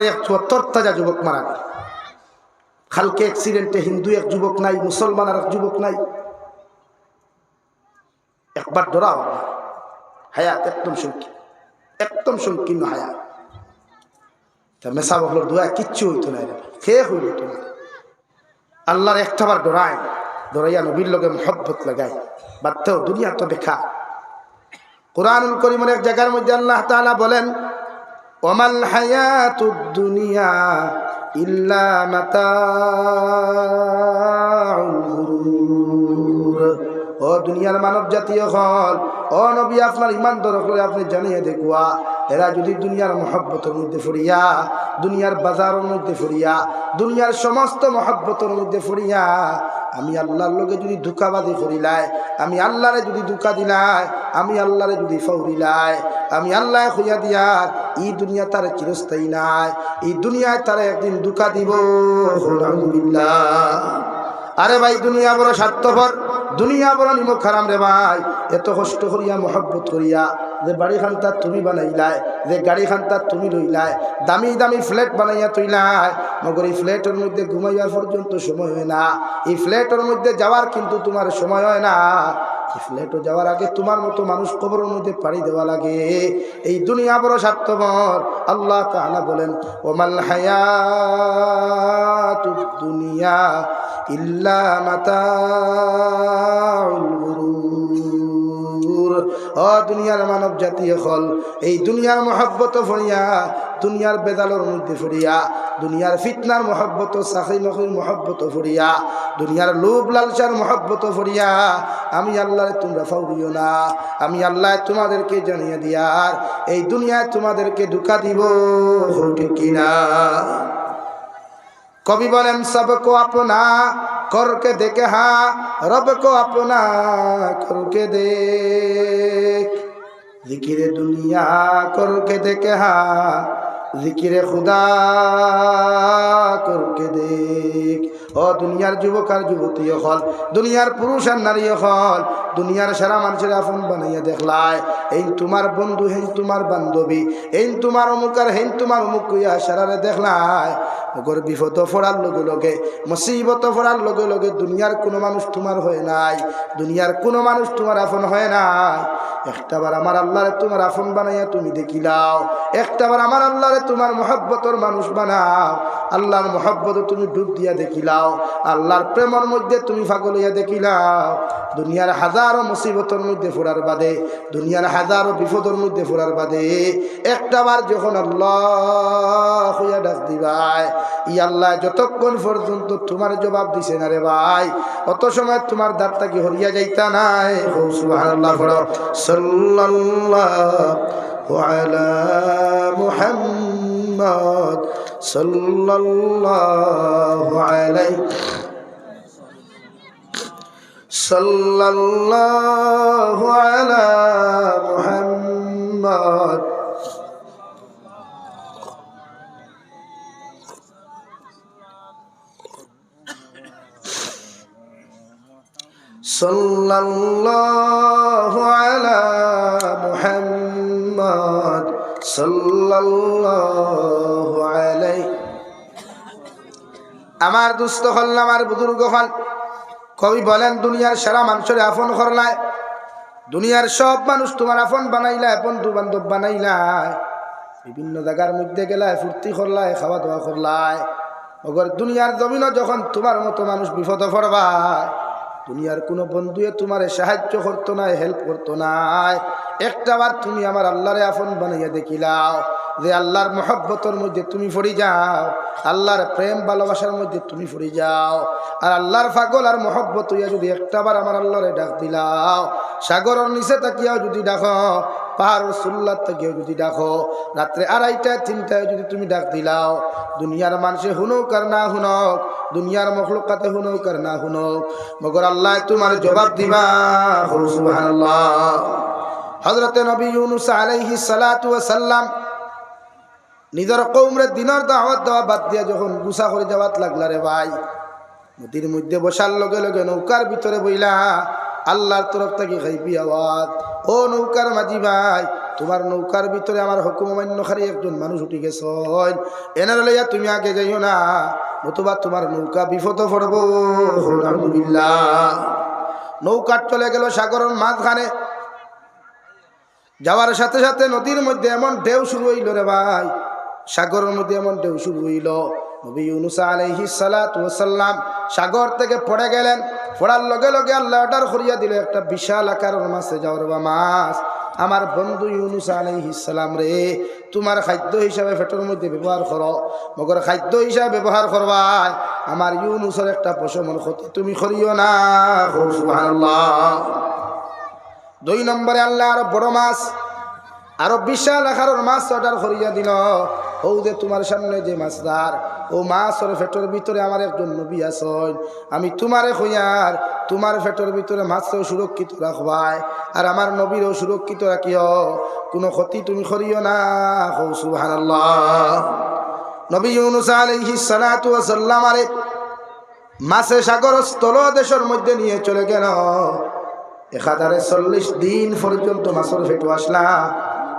এক তরতাজা যুবক মারা খালকে অ্যাক্সিডেন্টে হিন্দু এক যুবক নাই, মুসলমান আর এক যুবক নাই। একবার ডরাও না। হায়াত একদম সংকীর্ণ একদম সংকীর্ণ হায়াত। তা মেসা বকলোর দোয়া কিচ্ছু হইতো না খেয়ে হইল তো আল্লাহর একটাবার ডরায় ডরাইয়া নবীর লগে মহব্বত লাগায়। বাধ্য দুনিয়া তো দেখা কোরআনুল করিমের এক জায়গার মধ্যে আল্লাহ তাআলা বলেন ওমাল হায়াতুদ দুনিয়া ইল্লা মাতাউল গুরুর। ও দুনিয়ার মানব জাতীয় হল ও নবী আপনার ইমান দরকার আপনি জানিয়ে দেখুয়া এরা যদি দুনিয়ার মহব্বতের মধ্যে ফুরিয়া, দুনিয়ার বাজারের মধ্যে ফুরিয়া, দুনিয়ার সমস্ত মহব্বতের মধ্যে ফুরিয়া আমি আল্লাহর লোকে যদি ধোকাবাদি করিলাই আমি আল্লাহরে যদি ধোকা দিলাই আমি আল্লাহরে যদি ফৌরিলাই আমি আল্লাহ খুঁজা দিয়া ই দুনিয়া তার চিরস্থায়ী নাই, এই দুনিয়ায় তারা একদিন ধোকা দিব। আরে ভাই, দুনিয়া বড় স্বার্থপর। দুনিয়া বড় নিমক খারাম রে ভাই। এত কষ্ট করিয়া, মহব্বত করিয়া যে বাড়ি খান্তা তুমি বানাইলাই, যে গাড়ি খান্তা তুমি লইলাই, দামি দামি ফ্ল্যাট বানাইয়া তুইলাই। মগর এই ফ্ল্যাটের মধ্যে ঘুমাইবার পর্যন্ত সময় হয় না। এই ফ্ল্যাটের মধ্যে যাওয়ার কিন্তু তোমার সময় হয় না। এই ফ্ল্যাটে যাওয়ার আগে তোমার মতো মানুষ কবরের মধ্যে পাড়ি দেওয়া লাগে। এই দুনিয়া বড় স্বার্থপর। আল্লাহ তাআলা বলেন, ওমাল হায়াতুদ দুনিয়া ইল্লা মাতাউল ও দুনিয়ার মানব জাতীয় হল, এই দুনিয়ার মহাব্বত ফরিয়া, দুনিয়ার বেদালোর মধ্যে ফরিয়া, দুনিয়ার ফিতনার মহব্বত সাখি নখির মহব্বত ফরিয়া, দুনিয়ার লোভ লালসার মহব্বত ফরিয়া। আমি আল্লাহরে তোমরা ফাউরিও না, আমি আল্লাহ তোমাদেরকে জানিয়ে দিয়ার, এই দুনিয়ায় তোমাদেরকে ধোকা দিব ঠিক কিনা। কবি বলেন, সবকো আপনা করকে দেখে হা রব কো আপনা করকে দেখ। জিকিরে দুনিয়া করকে দেখে হা, জিকিরে খুদা করকে দেখ। ও দুনিয়ার যুবক আর যুবতী হল, দুনিয়ার পুরুষ আর নারী হল, দুনিয়ার সারা মানুষের আপন বানাইয়া দেখলায় এই তোমার বন্ধু, হেন তোমার বান্ধবী এই তোমার অমুক আর হেন তোমার অমুক কইয়া সারারে দেখলায় ওগর বিপদ ফোড়ার লগে লগে, মুসিবত ফোড়ার লগে লগে দুনিয়ার কোনো মানুষ তোমার হয় নাই, দুনিয়ার কোনো মানুষ তোমার আপন হয় নাই। একটাবার আমার আল্লাহরে তোমার আপন বানাইয়া তুমি দেখিলাও একটাবার আমার আল্লাহরে তোমার মহব্বতর মানুষ বানাও, আল্লাহর মহব্বত তুমি ডুব দিয়া দেখিলাও আল্লাহর প্রেমর মধ্যে তুমি ফাগল হইয়া দেখিলাও দুনিয়ার হাজারো মুসিবতর মধ্যে ফোড়ার বাদে, দুনিয়ার হাজারো বিপদের মধ্যে ফোড়ার বাদে, একটাবার যখন আল্লাহ হইয়া ডাক দিবাই ই আল্লাহ যতক্ষণ পর্যন্ত তোমার জবাব দিছে না রে ভাই, অত সময় তোমার দাঁতটা কি হরিয়া যাইতা নাই? হো পড়ো, সাল্লাল্লাহু আলা মুহাম্মদ সাল্লাল্লাহু আলাইহি সাল্লাল্লাহু আলা মুহাম্মদ صلى الله على محمد صلى الله عليه আমার দুস্থ হল আমার বুজুর্গ হল কবি বলেন, দুনিয়ার সারা মানুষের আপন করলায় দুনিয়ার সব মানুষ তোমার আপন বানাইলায় বন্ধু বান্ধব বানাইলায় বিভিন্ন জায়গার মধ্যে গেলায়, ফুর্তি করলায় খাওয়া দাওয়া করলায়। ওগর দুনিয়ার জমিনও যখন তোমার মতো মানুষ বিপদ পড়বায়, দুনিয়ার কোনো বন্ধুয়ে তোমার সাহায্য করতো না হেল্প করতো নাই। একটাবার তুমি আমার আল্লাহরে আপন বানাইয়া দেখিলাও। যে আল্লাহর মহব্বতর মধ্যে তুমি ফরি যাও, আল্লাহর প্রেম ভালোবাসার মধ্যে তুমি ফরি যাও, আর আল্লাহর ফাগল আর মহব্বত হইয়া যদি একটাবার আমার আল্লাহরে ডাক দিলাও, সাগরের নিচে তাকিয়াও যদি ডাকো, পাহাড়ের সুল্লার তাকিয়াও যদি ডাকো, রাত্রে আড়াইটায়, তিনটায় যদি তুমি ডাক দিলাও, দুনিয়ার মানুষে হুনক আর না হুনক দুনিয়ার মখলুকাতে হুনক আর না হুনক মগর আল্লাহ তোমার জবাব দিবা। হজরতে নবী ইউনুস আলাইহি সালাতু সাল্লাম নিজের কৌমরে দিনের দাওয়াত দেওয়া বাদ দিয়া যখন গুসা করে যাওয়াত লাগলা রে ভাই। নদীর মধ্যে বসার লগে লগে নৌকার ভিতরে বইলা, আল্লাহর তরফ থেকে খাইপি আওয়াজ, ও নৌকার মাঝি ভাই, তোমার নৌকার ভিতরে আমার হুকুম অমান্যকারী একজন মানুষ উঠে গেছ এনার লইয়া তুমি আগে যাইও না, নতুবা তোমার নৌকা বিপদ পড়ব। নৌকার চলে গেল সাগরের মাঝখানে। যাওয়ার সাথে সাথে নদীর মধ্যে এমন ঢেউ শুরু হইল রে ভাই। সাগরের মধ্যে এমন ঢেউ শুরু হইল। নবী ইউনুসা আলাইহি সালাম সাগর থেকে পড়ে গেলেন। পড়ার লগে লগে আল্লাহ অর্ডার করিয়া দিল, একটা বিশাল আকারের মাছে যাওয়ার বা মাছ। আমার বন্ধু ইউনুস আলাইহিসালাম রে, তোমার খাদ্য হিসাবে পেটের মধ্যে ব্যবহার করো। মগর খাদ্য হিসাবে ব্যবহার করবাই আমার ইউনুসের একটা পশমর ক্ষতি তুমি করিও না। দুই নম্বরে আল্লাহ আরও বড় মাছ, আরও বিশাল আকারের মাছ অর্ডার করিয়া দিল। ও যে তোমার সামনে যে মাছদার, ও মাছের ফেটোর ভিতরে আমার একজন নবী আসন আমি তোমারে হইয়ার তোমার ফেটোর ভিতরে মাছও সুরক্ষিত রাখবাই, আর আমার নবীরও সুরক্ষিত রাখিও। কোনো ক্ষতি তুমি করিও না হো সুবহানাল্লাহ। নবী ইউনুস আলাইহিস সালাতু ওয়াস সালাম আরে মাছে সাগর স্থল দেশের মধ্যে নিয়ে চলে গেল। একাধারে চল্লিশ দিন পর্যন্ত মাছের ফেটো আসলা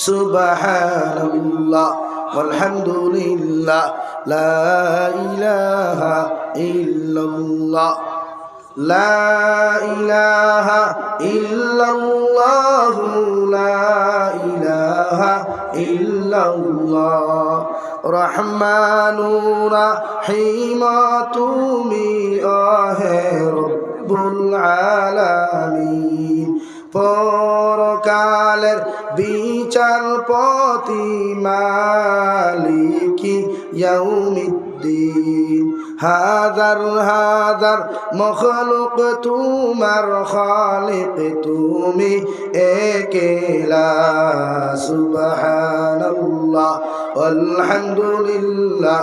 سبحان الله والحمد لله لا إله إلا الله لا إله إلا الله لا إله إلا الله رحمن رحيم تومي آه رب العالمين পরকালের বিচারপতি মালিকি ইয়াউমিদ্দিন। হাজার হাজার মখলুক তোমার খালিক তুমি একেলা সুবহানাল্লাহ আলহামদুলিল্লাহ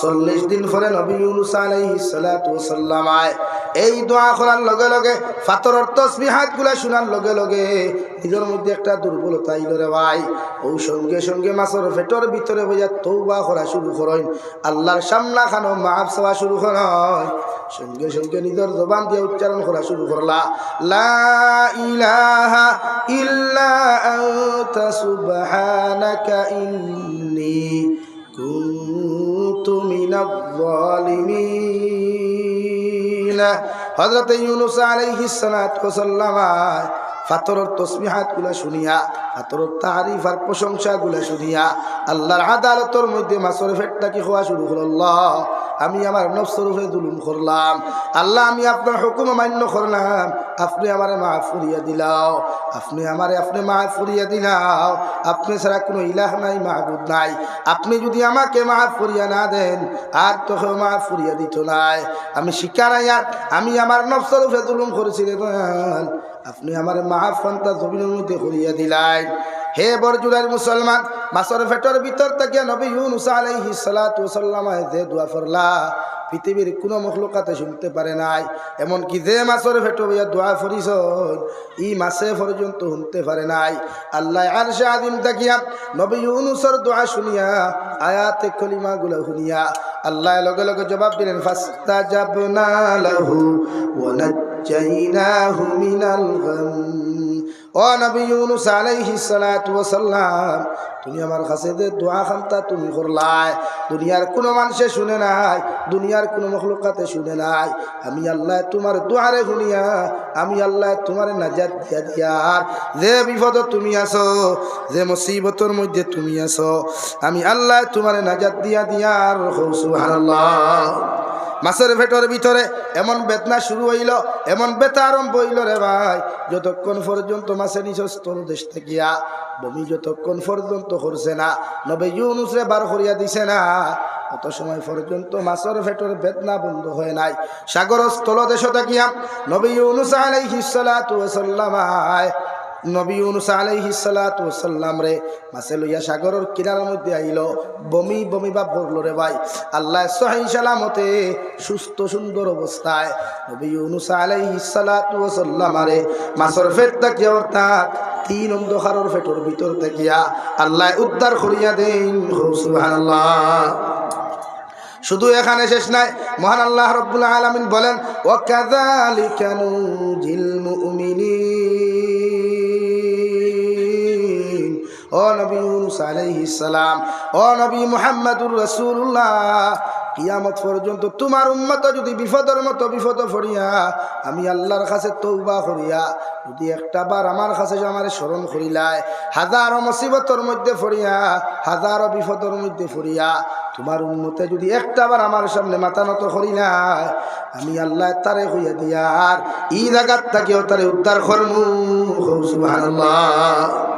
চল্লিশ দিন পরে নবী ইউনুস আলাইহিস সালাতু এই দোয়া করার লগে লগে ফাতরের তসবিহাতগুলা শোনার লগে লগে নিজের মধ্যে একটা দুর্বলতা আইল রে ভাই। ও সঙ্গে সঙ্গে মাছের পেটর ভিতরে বইয়া তৌবা করা শুরু করেন। আল্লাহর সামনা খানো মাফ চাওয়া শুরু করেন। সঙ্গে সঙ্গে নিজের জবান দিয়ে উচ্চারণ করা শুরু করলা। লা ইলাহা ইল্লা আনতা সুবহানাকা ইন্নী কুনতু মিনাজ الظالمين হজরত ইউনুস আলাইহিস সালাতু ওয়াসাল্লাম ফাতরের তসবিহাতগুলা শুনিয়া, ফাতরের তারিফ আর প্রশংসা গুলা শুনিয়া, আল্লাহর আদালতের মধ্যে মাসর ফেটটা কি হওয়া শুরু হল? আল্লাহ, আমি আমার নফসর জুলুম করলাম। আল্লাহ, আমি আপনার হুকুম মান্য করলাম। আপনি আমার মাফ ফুরিয়া দিলাও। আপনি আমারে, আপনি মাফ ফুরিয়া দিলাও। আপনি ছাড়া কোনো ইলাহ নাই, মাহবুদ নাই। আপনি যদি আমাকে মাফ ফুরিয়া না দেন, আর তোকে মাফ ফুরিয়া দিত নাই। আমি শিকার আমি আমার নফসর উপরে জুলুম করেছি রে দয়াল। আপনি আমার মাফ ফন্তা জমিনের মধ্যে করিয়া দিলাই। হে বরজুলার মুসলমান, মাসর ফেটর ভিতর থেকে নবী ইউনুস আলাইহিস সালাতু যে দোয়া ফরলা, পৃথিবীর কোনো মখলুকাতে শুনতে পারে নাই। এমনকি যে মাছের ফেটো বইয়া দোয়া ফরিস ই মাসে পর্যন্ত শুনতে পারে নাই। আল্লাহ আর আদিম তাকিয়া নবী ইউনুসর দোয়া শুনিয়া, আয়াতে কলিমা গুলো শুনিয়া, আল্লাহ লগে লগে জবাব দিলেন ফাস্তা যাবনা লাহু ওয়া নাজ্জাইনাহু মিনাল গাম ও নবী ইউনুস আলাইহিস সালাতু ওয়াস সালাম তুমি আমার কাছে যে দোয়া খান্তা, তুমি করলাই। দুনিয়ার কোনো মানুষে শুনে নাই, দুনিয়ার কোনো মখলুকাতে শুনে নাই। আমি আল্লাহ তোমার দোয়ারে শুনিয়া, আমি আল্লাহ তোমার নাজাত দিয়া দিয়ার যে বিপদ তুমি আছো, যে মুসিবতর মধ্যে তুমি আছো, আমি আল্লাহ তোমার নাজাত দিয়া দিয়ার সুবহানাল্লাহ। মাছের ভেটর ভিতরে এমন বেদনা শুরু হইল, এমন বেতা আরম্ভ হইল রে ভাই। যতক্ষণ পর্যন্ত মাছের নিজস্থল দেশ থাকিয়া বমি যতক্ষণ পর্যন্ত করছে না, নবে ইউনুসরে বার করিয়া দিছে না, অত সময় পর্যন্ত মাছের ভেটর বেদনা বন্ধ হয় নাই। সাগর স্থল দেশ থাকিয়া নবী ইউনুস আলাইহিস সালাতু ওয়াস সালাম নবী ইউনুস আলাইহিস সালাতু ওয়াস সালাম রে মাছে লইয়া সাগরের কিনার মধ্যে আইল, বমি বমি বা পড়ল রে ভাই। আল্লাহ সহি সালামতে সুস্থ, সুন্দর অবস্থায় নবী ইউনুস আলাইহি সালাতু ওয়াস সালাম রে মাছের ফেট তাকিয়া অর্থাৎ তিন অন্ধকারের ফেটর ভিতর থাকিয়া আল্লাহ উদ্ধার করিয়া দেন। সুবহানাল্লাহ। শুধু এখানে শেষ নাই, মহান আল্লাহ রব্বুল আলমিন বলেন ও কাজালিকানুজিল মুমিনিন। ও নবী ইউনুস সালাম, ও নবী মুহাম্মাদুর রাসূলুল্লাহ, কিয়ামত পর্যন্ত তোমার উম্মত যদি বিপদের মতো বিপদ ফরিয়া আমি আল্লাহর কাছে তৌবা করিয়া, যদি একটা বার আমার কাছে আমার স্মরণ করিলায়, হাজারো মুসিবতর মধ্যে ফরিয়া হাজারো বিপদের মধ্যে ফরিয়া তোমার উন্মতে যদি একটা বার আমার সামনে মাথা নত করিলায়, আমি আল্লাহ তারে হইয়া দিয়ার ই জায়গার তাকেও তারে উদ্ধার করমু। সুবহানাল্লাহ।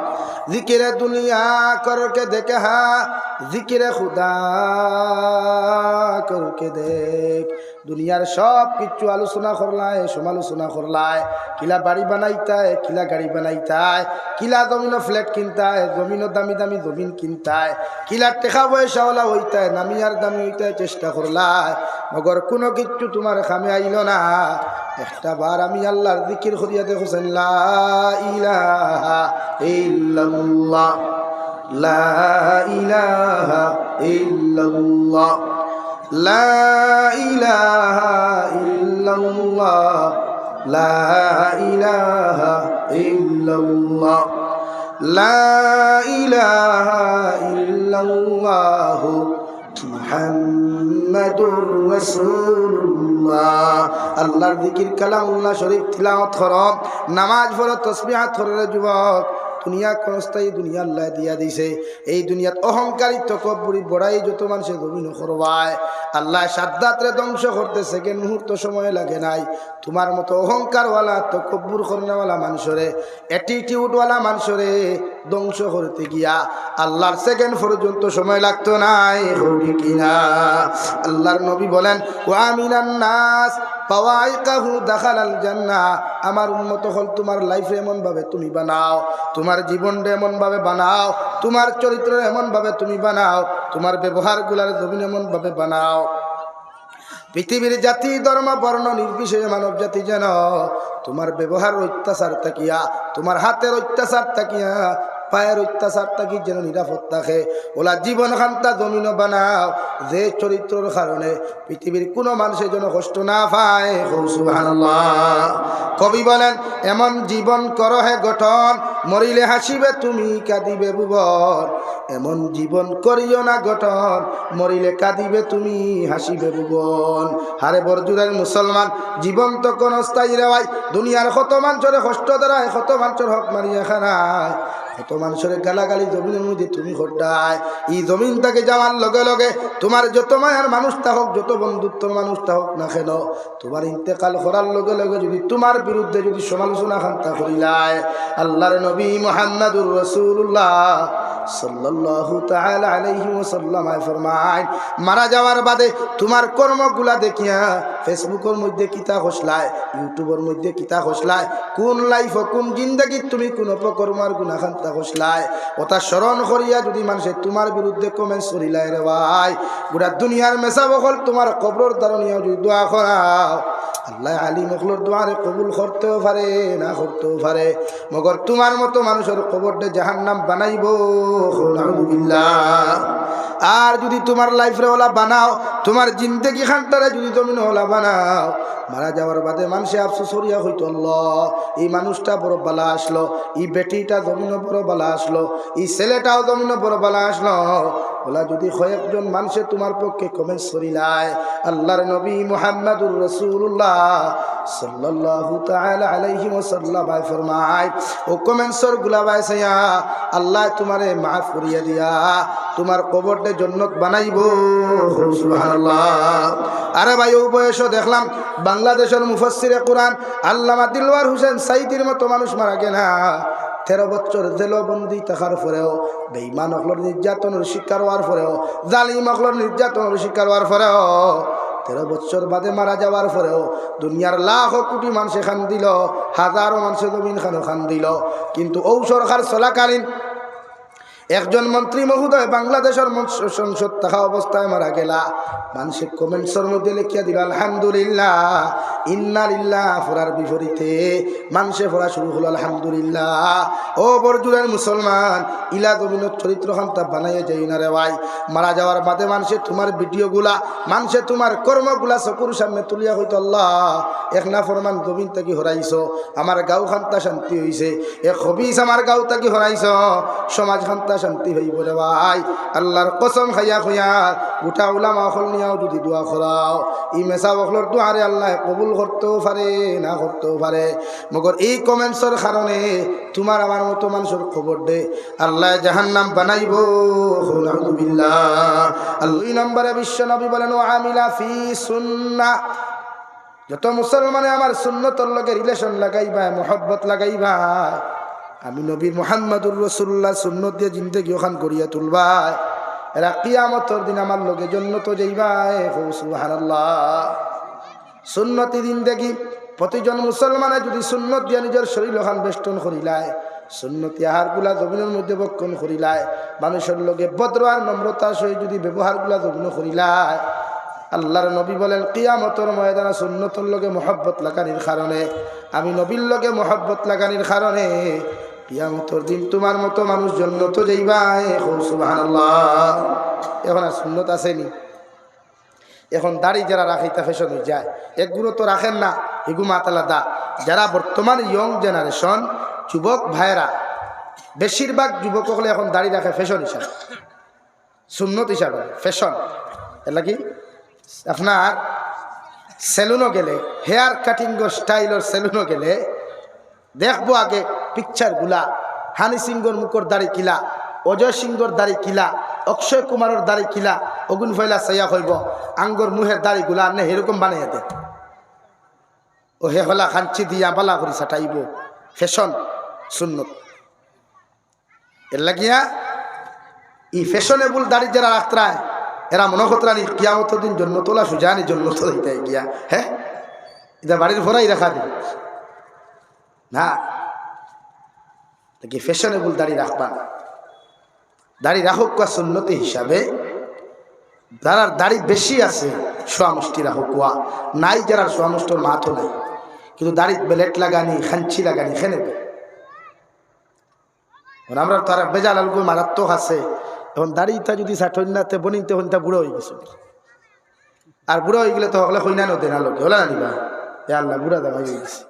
জিকিরে দুনিয়া করকে দেখে, হা, জিকিরে খুদা করকে দেখ। দুনিয়ার সব কিছু আলোচনা করলায়, সমালোচনা করলায়। কিলা বাড়ি বানাইতায়, কিলা গাড়ি বানাইতায়। কিলা জমিনো ফ্ল্যাট কিনতায়, জমিনো দামি দামি জমিন কিনতায়। কিলা টেকা পয়সাওয়ালা হইতায় নামিয়ার দামি হইতায় চেষ্টা করলায়। মগর কোনো কিচ্ছু তোমার খামে আইল না। একটা বার আমি আল্লাহর দিকির করিয়া দেখছেন লা ইলাহা ইল্লাল্লাহ মুহাম্মাদুর রাসূলুল্লাহ। আল্লাহর জিকির শরীফ, তিলাওয়াত নামাজ পড়ো তসবিহাত করো যুবক। দুনিয়া ক্ষণস্থায়ী দুনিয়া আল্লাহ দিয়া দিছে। এই দুনিয়াত অহংকারী তকবুরি বড়াই যত মানুষে জমিন করবায়। আল্লাহ সাদ্দাতরে ধ্বংস করতে সেকেন্ড মুহূর্ত সময় লাগে নাই। তোমার মতো অহংকারওয়ালা তকব্বুর করনেওয়ালা মানুষরে অ্যাটিটিউডওয়ালা মানুষরে ধ্বংস করতে গিয়া আল্লাহর সেকেন্ড পর্যন্ত সময় লাগতো নাই হরি কিনা আল্লাহর নবী বলেন ও আমিনান নাস পাওয়াই কাহু দেখালাল জান্না আমার উন্মত হল, তোমার লাইফ এমনভাবে তুমি বানাও, তোমার জীবনটা এমনভাবে বানাও, তোমার চরিত্র এমনভাবে তুমি বানাও, তোমার ব্যবহারগুলার জমিন এমনভাবে বানাও। পৃথিবীর জাতি, ধর্ম, বর্ণ, নির্বিশেষে মানব জাতি যেন তোমার ব্যবহার অত্যাচার থাকিয়া তোমার হাতের অত্যাচার থাকিয়া পায়ের অত্যাচার থাকি যেন নিরাপদ থাকে? ওলা জীবন খান্তা জমিন বানাও, যে চরিত্রর কারণে পৃথিবীর কোনো মানুষের জন্য কষ্ট না পায়। কবি বলেন, এমন জীবন করহে গঠন, মরিলে হাসিবে তুমি, কাঁদিবে ভুবন। এমন জীবন করিও না গঠন। মরিলে কাঁদিবে তুমি, হাসিবে ভুবন। হারে বরজুরের মুসলমান জীবন তো কোন স্থায়ী রেওয়াই দুনিয়ার কত মানুষের কষ্ট দ্বারায় কত মানুষের হক মারিয়া খানায়। কত মানুষের গালাগালি জমিনের মধ্যে তুমি ঘটায়। এই জমিন তাকে যাওয়ার লগে লগে তোমার যত মায়ার মানুষ তা হোক, যত বন্ধুত্বর মানুষ তা হোক না কেন, তোমার ইন্তেকাল করার লগে লগে যদি তোমার বিরুদ্ধে যদি সমালোচনা খান্তা করিলায়, আল্লাহর নবী মোহাম্মদুর রসুল্লাহ সাল্লাল্লাহু তাআলা আলাইহি ওয়াসাল্লাম ফরমায় মারা যাওয়ার বাদে তোমার কর্মগুলা দেখিয়া ফেসবুকের মধ্যে কিতা হসলায় ইউটিউবের মধ্যে কিতা হসলায় কোন লাইফ কোন জিন্দগি তুমি কোন অপকর্ম আর গুণাখান্তা হসলায় ওটা স্মরণ করিয়া যদি মানুষের তোমার বিরুদ্ধে কমেন্ট করিলায় রে ভাই, গোটা দুনিয়ার মেসা বকল তোমার কবর দারণীয় যদি দোয়া করাও। আল্লাহ আলী মখলোর দোয়ারে কবুল করতেও পারে, না করতেও পারে। মগর তোমার মতো মানুষের কবরটা জাহান নাম বানাইব। আর যদি তোমার লাইফরে ওলা বানাও, তোমার জিন্দগি খানটারে যদি তুমি ওলা বানাও, মারা যাওয়ার বাদে মানুষে আফসোস হরিয়া হইতো আল্লাহ, এই মানুষটা বড় বালা আসলো, এই বেটিটা জমিন বড় বালা আসলো, এই ছেলেটাও জমিন বড় বালা আসলো ওলা যদি কয়েকজন মানুষে তোমার পক্ষে কমেন্টস করিলায় আল্লাহর নবী মুহাম্মাদুর রসুল্লাহ সাইয়া আল্লাহ তোমারে দিয়া জন্নত বানাইব। আরে ভাই দেখলাম, বাংলাদেশের মুফাসসিরে কোরআন আল্লামা দিলওয়ার হোসেন সাইদির মতো মানুষ মারা গেনা তেরো বছর জেলবন্দি থাকার পরেও বেইমান অকলর নির্যাতনের শিকার হওয়ার পরেও জালিম অকলর নির্যাতনের শিকার হওয়ার পরেও তেরো বছর বাদে মারা যাওয়ার পরেও দুনিয়ার লাখ কোটি মানুষে খান দিল হাজারো মানুষে জমিন খানো খান দিল কিন্তু ঔ সরকার চলাকালীন একজন মন্ত্রী মহোদয় বাংলাদেশের সংসদ থাকা অবস্থায় মারা গেলা। মানুষের কমেন্টসের মধ্যে লিখিয়া দিল আলহামদুলিল্লাহ, ইন্নালিল্লাহ ফোরার বিপরীতে মানুষে ফোরা শুরু হলো, আলহামদুলিল্লাহ ও বরজুরের মুসলমান, ইলা জমিনের চরিত্র খান্তা বানাইয়া যাই না রে ভাই। মারা যাওয়ার বাদে মানুষে তোমার ভিডিওগুলা মানুষে তোমার কর্মগুলা চকুর সামনে তুলিয়া হইতো, আল্লাহ, এক না ফরমান জমিন থেকে হরাইছ, আমার গাঁও খান্তা শান্তি হইছে এক হবিস আমার গাঁও থেকে হরাইছ, সমাজ খান্তা শান্তি হইব রে ভাই। আল্লাহর কসম খাইয়া খুইয়া গোটা উলামা অখল নিয়াও যদি দোয়া করাও। ই মেসা বখলর দোয়ারে আল্লাহ কবুল করতেও পারে, না করতেও পারে। মগর এই কমেন্টসর কারণে তোমার আমার মতো মানুষের খবর দে। আল্লাহ জাহান্নাম বানাইব। আল্লাহ নম্বরে বিশ্ব নবী বলেন, ও আমিলা ফি সুন্না। যত মুসলমানে আমার সুন্নতর লগে রিলেশন লাগাইবা, মোহব্বত লাগাইবা আমি নবী মোহাম্মদুর রসুল্লাহ সুন্নত দিয়ে জিন্দগি ওখান করিয়া তুলবা এরা কিয়ামতর দিন আমার লগে জন্য তো যাইবাই। সুবহানাল্লাহ। সুন্নতি দিন দেখি প্রতিজন মুসলমানে যদি সুন্নত দিয়ে নিজের শরীর ওখান বেষ্টন করিলায়, সুন্নতি আহারগুলা জমিনের মধ্যে বক্ষণ করিলায়, মানুষের লগে ভদ্র আর নম্রতার সহিত যদি ব্যবহারগুলা জমিন করিলায়, আল্লাহর নবী বলেন, কিয়ামতর ময়দানা সুন্নতর লগে মহব্বত লাগানির কারণে, আমি নবীর লগে মহব্বত লাগানির কারণে কিয়ামতর দিন তোমার মতো মানুষ জন্য তো যাইবাই সুবহানাল্লাহ। এখন আর সুন্নত আসেনি। এখন দাড়ি যারা রাখাইতে ফ্যাশন হয়ে যায়। এগুলো তো রাখেন না। এগু মাতালাদা যারা বর্তমান ইয়ং জেনারেশন যুবক ভাইয়েরা, বেশিরভাগ যুবক হলে এখন দাড়ি রাখে ফ্যাশন হিসাবে। সুন্নত হিসাবে, ফ্যাশন। এটা কি আপনার সেলুনও গেলে হেয়ার কাটিংর স্টাইলর সেলুনও গেলে, দেখব আগে পিকচারগুলা হানি সিংহর মুখর দাড়ি কিলা, অজয় সিংহর দাড়ি কিলা, অক্ষয় কুমারের দাড়ি কিলা অগুন ফয়লা সাইয়া হইব আঙ্গর মুহের দাড়িগুলা আনে এরকম বানাইয়া দে ও হে হলা খাঞ্চি দিয়া বালা করি সাটাইব ফ্যাশন সুন্নত। এর লাগিয়া, ই ফ্যাশনেবল দাড়ি যারা রাখতায় এরা মনে করতানি কিয়ামত দিন জন্ম তোলা, সুজানি জন্ম তোলা গিয়া হ্যাঁ এটা বাড়ির ভরাই রাখা দিন না কি ফ্যাশনেবল দাড়ি রাখবা? না দাড়ি রাখুক কোয়া সুন্নতি হিসাবে, যারার দাড়ি বেশি আছে সোয়ামুষ্টি রাখুক কোয়া নাই যারা সোয়ামুষ্টর মাথও নাই। কিন্তু দাড়ি বেলেট লাগানি, খাঞ্চি লাগানি খেনে আমরা তারা বেজাল আলগু মারাত্মক আছে। এখন দাড়িটা যদি ষাঠন্যাতে বনিতে হইতা বুড়ো হয়ে গেছে। আর বুড়ো হয়ে গেলে তো হলে হইনা নদে না লোকে হলে না এ আল্লাহ বুড়া দেওয়া হয়ে গেছে।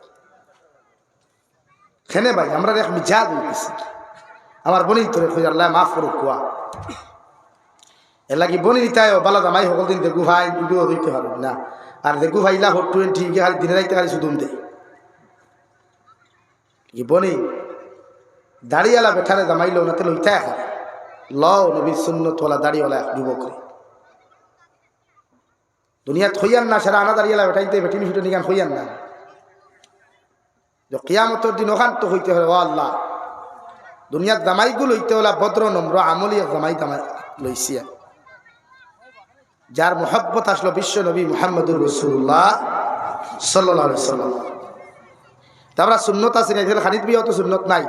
খেনে ভাই, আমরা মিজা হয়ে গেছি আমার বনি তোরে খুঁজ আল্লাহ মাফ করুক কুয়া। এর লাগি বনি নিতায় বালা দামাই সকল দিন দেখু ভাই ভিডিও দিতে পারব না। আর দেখু ভাইলা হট টোয়েন্টি খালি দিনে রাইতে খালি সুদুম দে কি বনি? দাড়িওয়ালা বেঠারে দামাইলো না, তেল হইতা খায়। লও নবী সুন্নতওয়ালা দাড়িওয়ালা যুবক রে দুনিয়াত হইয়ান না, সেরা আনা দাড়িওয়ালা বেটাইতে বেটিনি ফিটনি গান হইয়ান না। যে কিয়ামতর দিন ওখান তো হইতে হবে ও আল্লাহ, দুনিয়ার দামাইগুলো হইতে হলা ভদ্র নম্র আমলিয়া দামাই দামাই লইছিয়া যার মোহব্বত আসলো বিশ্ব নবী মোহাম্মদুর রসুল্লাহ সাল্লাহ সাল্লাম তারপরে সুন্নত আছে এখানে খানিত বিয়ে অত সুন্নত নাই।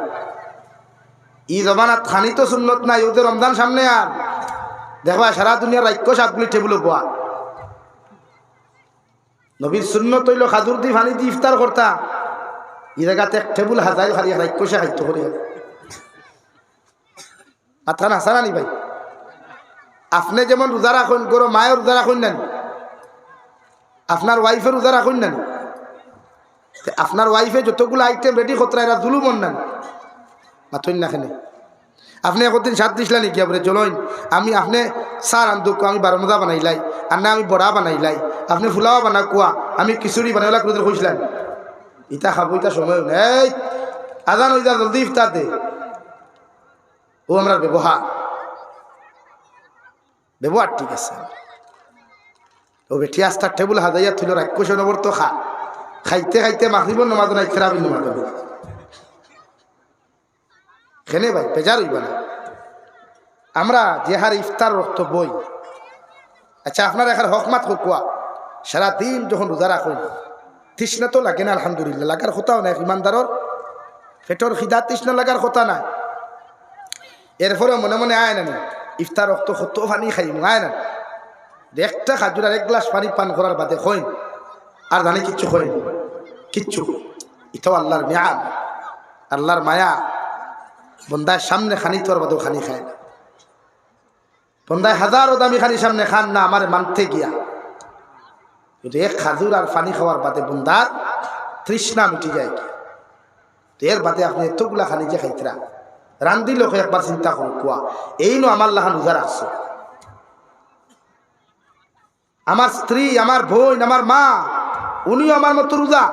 ই জমানাত খানি তো সুন্নত নাই, ওদের রমজান সামনে আর। দেখবা সারা দুনিয়ার রাক্য সাপগুলি টেবিল পোয়া নবীর সুন্নত হইল খাজুর দি, ফানি দি, ইফতার করতা। ভাই আপনি যেমন রোজা রাখুন করো মায়ের রোজা রাখুন নেন। আপনার ওয়াইফের রোজা রাখুন নেন। আপনার ওয়াইফে যতগুলো আইটেম রেডি করতে এরা জুলুমন নেন। মাথুন না খেলে আপনি একদিন সাত দিসলা নাকি আপনি চলুন আমি আপনি সার আন্দুক আমি বারমদা বানাইলাই, আর না আমি বড়া বানাইলাই, আপনি ফুলাওয়া বানা কুয়া, আমি খিচুড়ি বানাইলা করে খুঁজলেন। ইটা খাব ইটা সময় নেই। আজান ওইটা জলদি ইফতার দে। ও আমরা ব্যবহার। ব্যবহার ঠিক আছে। ও বেঠি আস্তার টেবুল হাজাইয়া থইল রাক্ষস তো খা। খাইতে খাইতে মাখিব নমাজ নাই খেরাবি নমাজ খেনে ভাই, বেজার হইবা না। আমরা যে হার ইফতার রক্ত বই। আচ্ছা আপনার এখানে হকমাত কোয়া? সারাদিন যখন রোজা রাখুন। তৃষ্ণা তো লাগে না, আলহামদুলিল্লাহ, লাগার কথাও নাই, ইমানদারর। পেটর খিদা, তৃষ্ণা লাগার কথা নাই। এরপরে মনে মনে আয় না ইফতার রক্ত কত পানি খাই আয় না একটা খাজুর আর এক গ্লাস পানি পান করার বাদে হইন। আর জানি কিচ্ছু হইন কিচ্ছু। ইতো আল্লাহর মিয়ান আল্লাহর মায়া। বন্দায় সামনে খানি তোর বাদেও খানি খায় না। বন্দায় হাজারো দামি খানি সামনে খান না, আমার মানতে গিয়া। কিন্তু এক খাজুর আর পানি খাওয়ার বাদে বন্দার তৃষ্ণা মিটি যায় কি? এর বাদে আপনি এতগুলা খানি যে খাইতরা রান্ধি লোক একবার চিন্তা করো কোয়া, এই নো আমার লাহান রোজা রাখছো আমার স্ত্রী, আমার বোন, আমার মা, উনিও আমার মতো রোজা।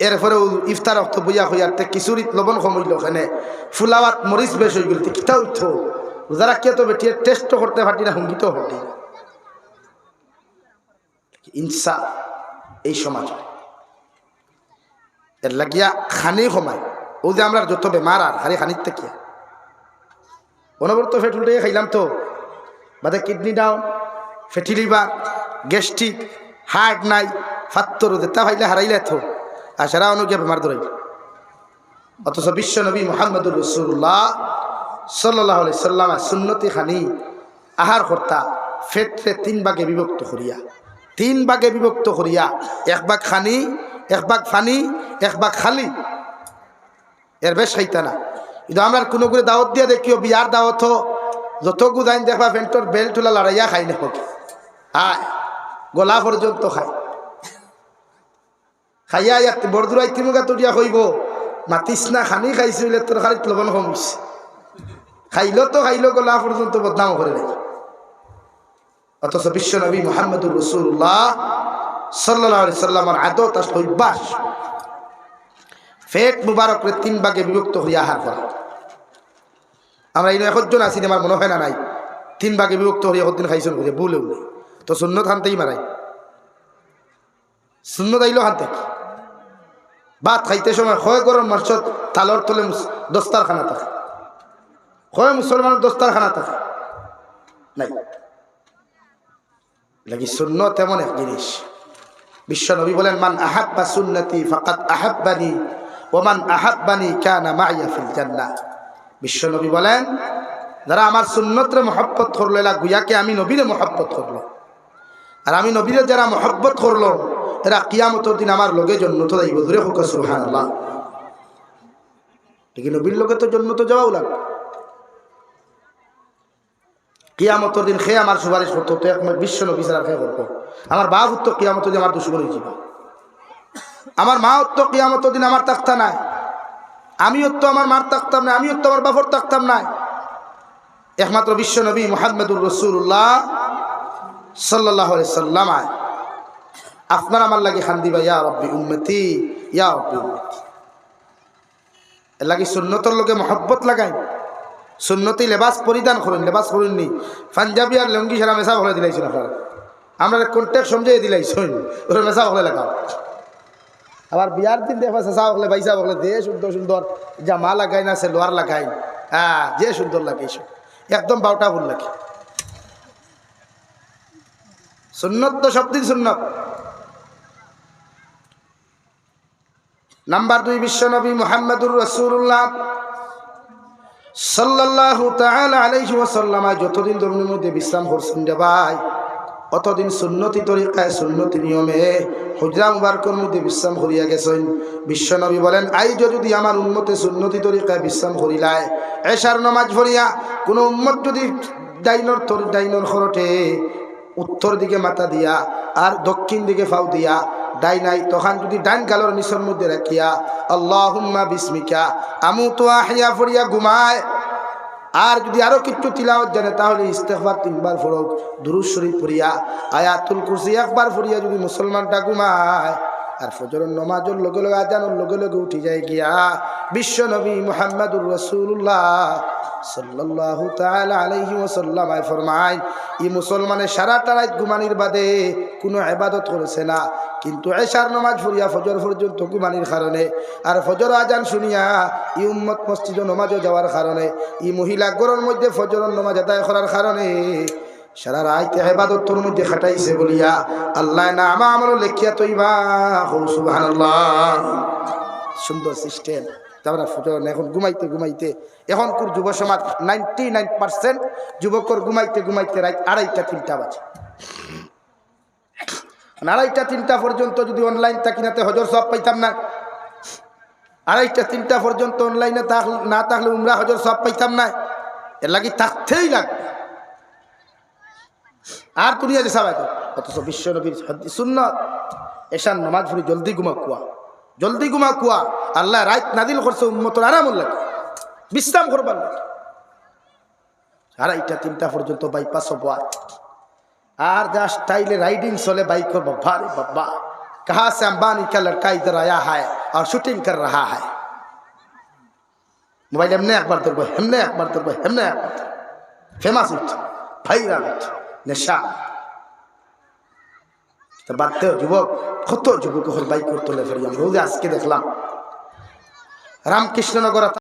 এরপরে ইফতার অর্থ বুঝা হইয়ার তে কিশোরীত লবণ কমইল ওখানে, ফুলাওয়াত মরিচ বেশ হয়ে গেল কিতা উঠছ রোজা রাখিয়া তো বেটিয়ে টেস্টও করতে ফাটি না হুঙ্গিতেও পারটি না ইনসা এই সমাজ। এর লাগিয়া খানি কমায় ও যে আমরা যত বেমার আর হারি খানির থেকে অনবরত ফেট উল্টে খাইলাম তো। বাদে kidney down fatty liver gastric heart নাই ফাত্তর যেটা ভাইলে হারাইলে তো। আর সেরা অনুকে বেমার ধরাই অথচ বিশ্ব নবী মোহাম্মদুর রসুল্লাহ সাল্লাহ সাল্লাম সুন্নতি খানি আহার কর্তা ফেটরে তিন ভাগে বিভক্ত করিয়া তিন ভাগে বিভক্ত করিয়া, এক ভাগ খানি, এক ভাগ ফানি, এক ভাগ খালি। এর বেশ খাইতা না কিন্তু আমরা কোনো করে দাওয়াত দিয়া দেখিও বিয়ার দাওয়াত যত গুদাইন দেখবা, ফেন্টর বেল তুলা লড়াইয়া খাই না হোক। আয়, গলা পর্যন্ত খায়। খাইয়া ইয়াত বরদুরাই তিমুগা তুলিয়া কইব মাতিস না, খানি খাইছিল তোর খালি লবণ কমিস খাইল তো খাইল, গলা পর্যন্ত বদনাম করে নাই। অথচ বিশ্ব নবী মোহাম্মদুর রসুল্লাহ সাল্লাহ সাল্লামার আদত আসল অভ্যাস ফেক মুবারকরে তিন ভাগে বিভক্ত হইয়া আহার করা। আমরা এই একজন আছি, আমার মনে হয় না নাই। তিন ভাগে বিভক্ত হইয়া একদিন খাইছেন করে ভুলেও নেই তো শূন্য থানতেই মারাই শূন্য দাইল হানতে। ভাত খাইতে সময় হয় গরম মার্চত তালর তলে দস্তার খানা থাকে। হয় মুসলমানের দস্তার খানা থাকে। নাই। লাগি শূন্য তেমন এক জিনিস। বিশ্ব নবী বলেন, মান আহাব্বা সুন্নতি ফাকাত আহাব্বানি ওমান আহাব্বানি কানা মাইয়া ফিল জান্নাহ। বিশ্ব নবী বলেন, যারা আমার সুন্নতরে মহব্বত করল এলা গুয়াকে আমি নবীরে মহব্বত করল। আর আমি নবীরে যারা মহব্বত করল, এরা কিয়ামতর দিন আমার লগে জন্ম তো যাইব দূরে হোক সুহান আল্লাহ নবীর লোকে তো জন্ম তো যাওয়াও লাগবে। কিয়ামতর দিন খেয়ে আমার সুপারিশ করতো, তো একমাত্র বিশ্ব নবী খেয়ে করব। আমার বাপ উত্তর কিয়ামত দিন আমার দুশ্মন হয়েছিল আমার মা উত্তর কিয়ামত দিন আমার তাক্তা নাই। আমিও তো আমার মার তাকতাম না আমিও তো আমার বাপর তাকতাম না একমাত্র বিশ্ব নবী মোহাম্মদুর রসুল্লাহ সাল্লাহ সাল্লাম আপনার আমার লাগে খান দিবা ইয়া রব্বি উম্মতি, ইয়া রব্বি উম্মতি। লাগে সুন্নতর লোকে মহব্বত লাগাই সুন্নতি লেবাস পরিধান করুন, লেবাস করুননি পাঞ্জাবি আর লঙ্গি সারা মেশা হলে দিলাইছেন আপনারা। আমরা কন্ট্যাক্ট সমঝে দিলাইছেন, ওরা মেশা হলে লাগাও আবার বিয়ার দিন দেখবা চেঁচা বকলে বাইসা বকলে যে সুন্দর সুন্দর জামা লাগাই না সে লোয়ার লাগাই হ্যাঁ যে সুন্দর লাগে একদম বাউটা ভুল লাগে। সুন্নত তো সব দিন সুন্নত। নাম্বার দুই, বিশ্বনবী মোহাম্মদুর রসুল্লাহ তাআলা আলাইহি ওয়াসাল্লাম যতদিন ধর্মের মধ্যে বিশ্রাম করছেন রে ভাই, অতদিন সুন্নতি তরিকায় সুন্নতি নিয়মে হুজরা মুবারকর মধ্যে বিশ্রাম করিয়া গেছেন। বিশ্বনবী বলেন আইজ যদি আমার উন্মতে সুন্নতি তরিকায় বিশ্রাম করিলায়, এশার নমাজ ভরিয়া কোনো উম্মত যদি ডাইনর তোর, ডাইনর খরটে উত্তর দিকে মাথা দিয়া আর দক্ষিণ দিকে ফাউ দিয়া ডাই নাই, তখন যদি ডাইন গালোর নিচর মধ্যে রাখিয়া আল্লাহুম্মা বিস্মিকা আমু তো আহিয়া ফরিয়া ঘুমায়। আর যদি আরও কিছু তিলাওয়াত জানে, তাহলে ইস্তেকবার তিনবার ফরক দুরুশ্বরী পড়িয়া, আয়াতুল কুরসি একবার ফরিয়া যদি মুসলমানটা ঘুমায়। আর ফজরের নমাজের লগে লগে, আজানোর লগে লগে উঠি যায় গিয়া বিশ্ব নবী মোহাম্মদুর রসুল্লাহ বাদে কোনো করেছে না। কিন্তু নামাজ ফজর ফজর আজান শুনিয়া ই যাওয়ার কারণে, ই মহিলা গরর মধ্যে ফজর নমাজ আদায় করার কারণে সারা রাইতে হেবাদত তোর মধ্যে খাটাইছে বলিয়া, আল্লাহ না আমা আমার লেখিয়া তৈবা। সুবহানাল্লাহ। সুন্দর সিস্টেম তারপরে ফজর, এখন ঘুমাইতে ঘুমাইতে, এখন কোর যুব সমাজ নাইনটি নাইন পার্সেন্ট যুবকর ঘুমাইতে ঘুমাইতে রাত আড়াইটা, তিনটা বাজে। আড়াইটা, তিনটা পর্যন্ত যদি অনলাইন থাকি নাতে হজর সব পাইতাম না। আড়াইটা, তিনটা পর্যন্ত অনলাইনে না থাকলে উমরা হজর সব পাইতাম না। এর লাগি থাকতেই লাগবে। আর দুনিয়া যে সবাই অথচ বিশ্ব নবীর সুন্নত এসান নামাজ পড়ি জলদি ঘুমা কুয়া জলদি ঘুমা কুয়া আল্লাহ রাত নাদিল করছে উন্মতর আরাম লাগে বিশ্রাম করবার লাগে আড়াইটা তিনটা পর্যন্ত বাইপাস হবো আর যা স্টাইলে রাইডিং চলে বাইক করবো ভারে বাবা कहा से अंबानी का लड़का इधर आया है और शूटिंग कर रहा है মোবাইল এমনি একবার ধরবো হেমনে একবার ধরবো হেমনে একবার ফেমাস হচ্ছে ভাইরাল হচ্ছে নেশা। তো বাধ্য যুবক কত যুবক বাইক করতে রোজ আজকে দেখলাম রামকৃষ্ণনগর